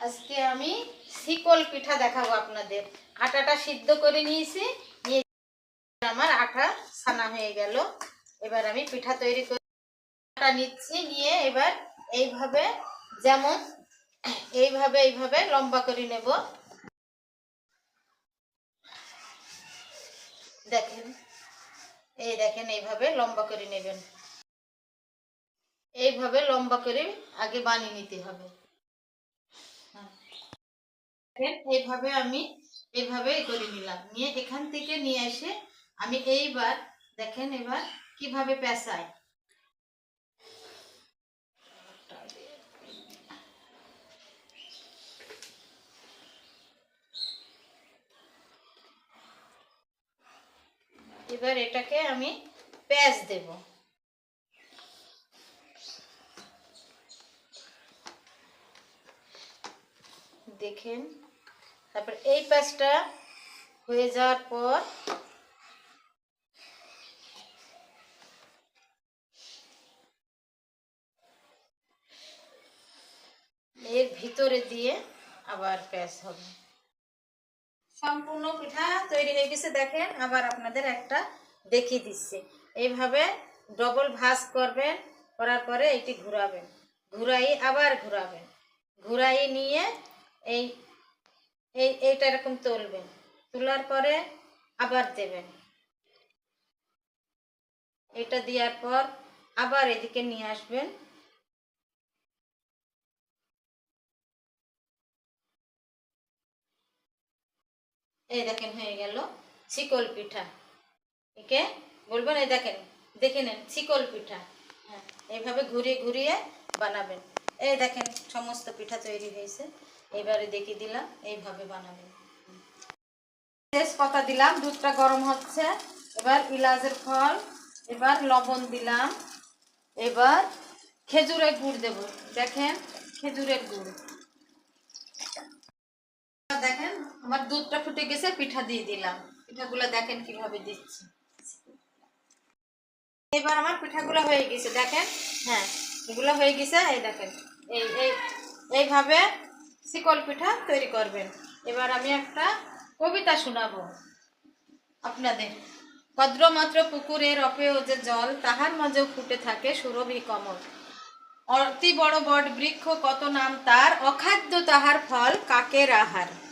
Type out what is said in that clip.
আজকে আমি শিকল পিঠা দেখাবো আপনাদের। আটাটা সিদ্ধ করে নিয়েছি, নিয়ে আমার আটা ছানা হয়ে গেল। এবার আমি পিঠা তৈরি করে আটা নিচ্ছি, নিয়ে এবার এইভাবে যেমন, এইভাবে এইভাবে লম্বা করে নেব। দেখেন, এই দেখেন, এইভাবে লম্বা করে নেবেন। এইভাবে লম্বা করে আগে বানিয়ে নিতে হবে। হ্যাঁ। এইভাবে আমি এইভাবে করে নিলাম। নিয়ে এখান থেকে নিয়ে এসে আমি এইবার দেখেন এবার কীভাবে পেঁচাই। এবার এটাকে আমি প্যাঁচ দেব। দেখেন। তারপর এই প্যাঁচটা হয়ে যাওয়ার পর এর ভিতরে দিয়ে আবার প্যাঁচ হবে। সম্পূর্ণ পিঠা তৈরি হয়ে গেছে, দেখেন। আবার আপনাদের একটা দেখিয়ে দিচ্ছে। এইভাবে ডবল ভাঁজ করবেন, করার পরে এইটি ঘুরাবেন। ঘুরাই আবার ঘুরাবেন। ঘুরাই নিয়ে এই এই, এইটা এরকম তুলবেন। তোলার পরে আবার দেবেন। এটা দেওয়ার পর আবার এদিকে নিয়ে আসবেন। এই দেখেন, হয়ে গেল শিকল পিঠা। একে বলবেন, এই দেখেন, দেখে নেন, শিকল পিঠা। হ্যাঁ এইভাবে ঘুরিয়ে ঘুরিয়ে বানাবেন। এই দেখেন, সমস্ত পিঠা তৈরি হয়েছে। এবারে দেখিয়ে দিলাম, এইভাবে বানাবেন। তেজপাতা দিলাম, দুধটা গরম হচ্ছে। এবার ইলাচের ফল, এবার লবণ দিলাম। এবার খেজুরের গুড় দেব। দেখেন, খেজুরের গুড়। দেখেন, আমার দুধটা ফুটে গেছে, পিঠা দিয়ে দিলাম। পিঠাগুলো দেখেন কীভাবে দিচ্ছি। এবার আমার পিঠাগুলো হয়ে গেছে, দেখেন। হ্যাঁ এগুলো হয়ে গেছে, এই দেখেন। এই, এইভাবে শিকল পিঠা তৈরি করবেন। এবার আমি একটা কবিতা শোনাব। আপনাদের, ভদ্রমাত্র পুকুরের অপেয় যে জল, তাহার মাঝেও ফুটে থাকে সুরভি কমল। অতি বড় বট বৃক্ষ কত নাম তার, অখাদ্য তাহার ফল কাকের আহার।